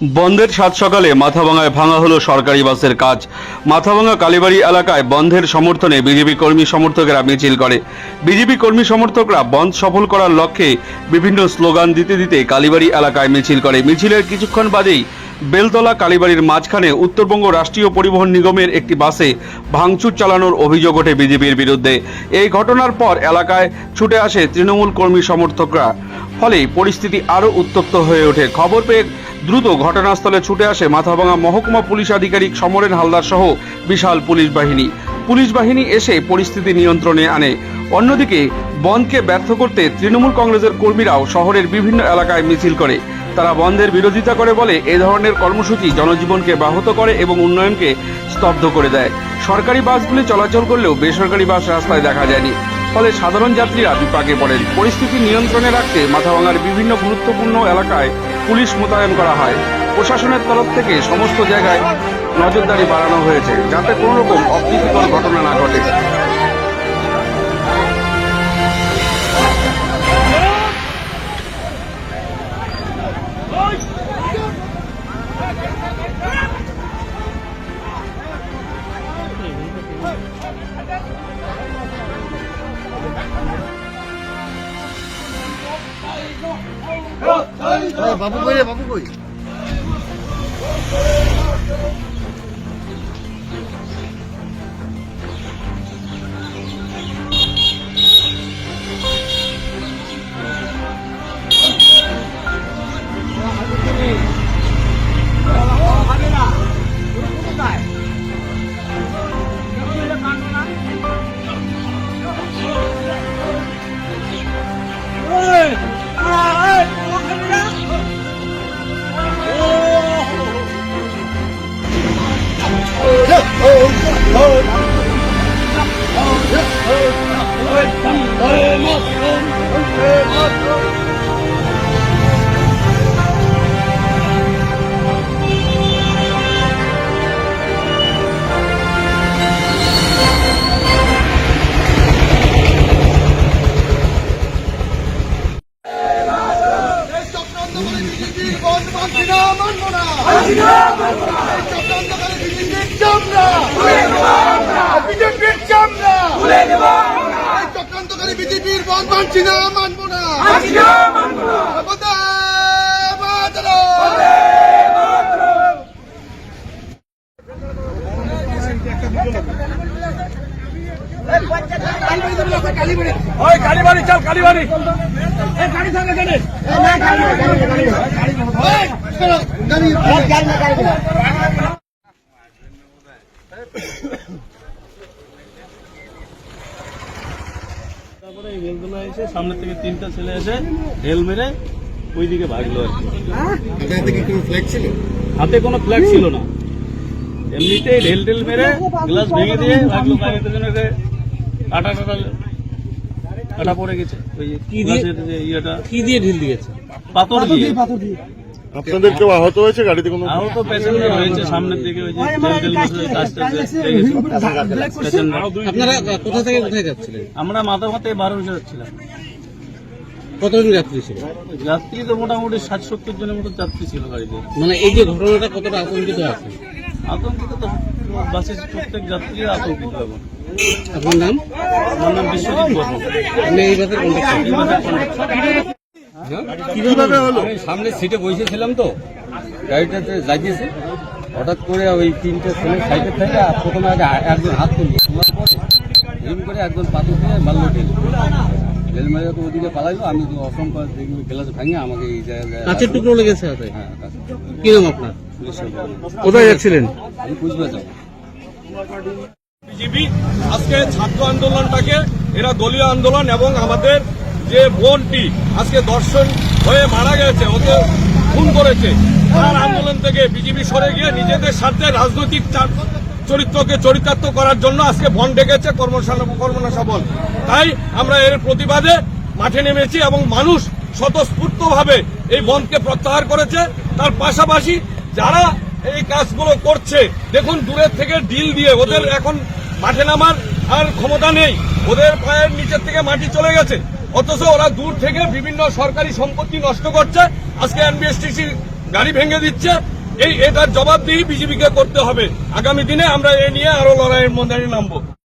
বন্ধের সাত সকালে মাথাভাঙায় ভাঙা হলো সরকারি বাসের কাজ। মাথাভাঙা কালীবাড়ি এলাকায় বন্ধের সমর্থনে বিজেপি কর্মী সমর্থকেরা মিছিল করে। বিজেপি কর্মী সমর্থকরা বন্ধ সফল করার লক্ষ্যে বিভিন্ন স্লোগান দিতে দিতে কালীবাড়ি এলাকায় মিছিল করে। মিছিলের কিছুক্ষণ বাদেই বেলতলা কালীবাড়ির মাঝখানে উত্তরবঙ্গ রাষ্ট্রীয় পরিবহন নিগমের একটি বাসে ভাঙচুর চালানোর অভিযোগ ওঠে বিজেপির বিরুদ্ধে। এই ঘটনার পর এলাকায় ছুটে আসে তৃণমূল কর্মী সমর্থকরা। ফলে পরিস্থিতি আরও উত্তপ্ত হয়ে ওঠে। খবর পেয়ে দ্রুত ঘটনাস্থলে ছুটে আসে মাথাভাঙা মহকুমা পুলিশ আধিকারিক সমরেন হালদার সহ বিশাল পুলিশ বাহিনী। পুলিশ বাহিনী এসে পরিস্থিতি নিয়ন্ত্রণে আনে। অন্যদিকে বন্ধকে ব্যর্থ করতে তৃণমূল কংগ্রেসের কর্মীরাও শহরের বিভিন্ন এলাকায় মিছিল করে। তারা বন্ধের বিরোধিতা করে বলে এ ধরনের কর্মসূচি জনজীবনকে ব্যাহত করে এবং উন্নয়নকে স্তব্ধ করে দেয়। সরকারি বাসগুলি চলাচল করলেও বেসরকারি বাস রাস্তায় দেখা যায়নি। ফলে সাধারণ যাত্রীরা বিপাকে পড়েন। পরিস্থিতি নিয়ন্ত্রণে রাখতে মাথাভাঙার বিভিন্ন গুরুত্বপূর্ণ এলাকায় পুলিশ মোতায়েন করা হয়। প্রশাসনের তরফ থেকে সমস্ত জায়গায় নজরদারি বাড়ানো হয়েছে, যাতে কোনো রকম অপ্রীতিকর ঘটনা না ঘটে। 아, 바쁜 거야, 바쁜 거야. এই মানছি না, মানবো না। কালীবাড়ি চল কালীবাড়ি। তারপরে এই রেলগুলো এসে সামনে থেকে তিনটা ছেলে এসে হেল মেরে ওইদিকে ভাগলো আর ছিল? হাতে কোনো ফ্ল্যাগ ছিল না। এমনিতেই ঢেল ঢেল মেরে গ্লাস ভেঙে দিয়ে ভাগলো। বাইরে থেকে কাটা কাটা কাটা পড়ে গেছে। ওই কি দিয়ে ইয়েটা। কি দিয়ে ঢিল দিয়েছে? পাথর দিয়ে। আপনাদের কেউ আহত হয়েছে? গাড়িতে কোনো আরও প্যাসেঞ্জার রয়েছে সামনের দিকে ওই যে আপনারা কোথা থেকে কোথায় যাচ্ছিলেন? আমরা মাথা মাথায় বারো জন যাচ্ছিলাম। কতজন যাত্রী ছিল? যাত্রী তো মোটামুটি ষাট সত্তর জনের মতো যাত্রী ছিল গাড়িতে। মানে এই যে ঘটনাটা কতটা আতঙ্কিত আছে? আতঙ্কিত তো বাসের প্রত্যেক যাত্রী আতঙ্কিত এখন। আপনার নাম? আমার নাম বিশ্বজিৎ বর্মন। আপনি এই বাসের। কীভাবে হলো? আমি সামনে সিটে বসেছিলাম তো গাড়িটাতে লাগিয়েছে। হঠাৎ করে ওই তিনটে ছেলে সাইকেল থেকে আর প্রথমে আগে একজন হাত তুললো। তোলার পরে হিম করে একজন পাথর দিয়ে মারলো ঢেল ঢেল মেরে তো ওদিকে পালাইলো আমি তো অসংখ্য দেখল গ্লাস ভাঙে আমাকে এই জায়গায় কাঁচের টুকরো লেগেছে হাতে হ্যাঁ কাছে কি নাম আপনার? কোথায় যাচ্ছিলেন? আমি বুঝবে যাব। বিজেপি আজকে ছাত্র আন্দোলনটাকে এরা দলীয় আন্দোলন এবং আমাদের যে বোনটি আজকে দর্শন হয়ে মারা গেছে ওকে খুন করেছে, তার আন্দোলন থেকে বিজেপি সরে গিয়ে নিজেদের স্বার্থে রাজনৈতিক চার- চরিত্রকে চরিতার্থ করার জন্য আজকে বন ডেকেছে কর্মশালা বল। তাই আমরা এর প্রতিবাদে মাঠে নেমেছি এবং মানুষ স্বতঃস্ফূর্তভাবে এই বনকে প্রত্যাহার করেছে। তার পাশাপাশি যারা এই কাজগুলো করছে, দেখুন দূরের থেকে ডিল দিয়ে ওদের এখন মাঠে নামার আর ক্ষমতা নেই। ওদের পায়ের নিচের থেকে মাটি চলে গেছে। অথচ ওরা দূর থেকে বিভিন্ন সরকারি সম্পত্তি নষ্ট করছে। আজকে এনবিএসটিসি গাড়ি ভেঙে দিচ্ছে। এই এটার জবাবদিহি বিজেপিকে করতে হবে। আগামী দিনে আমরা এ নিয়ে আরও লড়াইয়ের মধ্যে নামবো।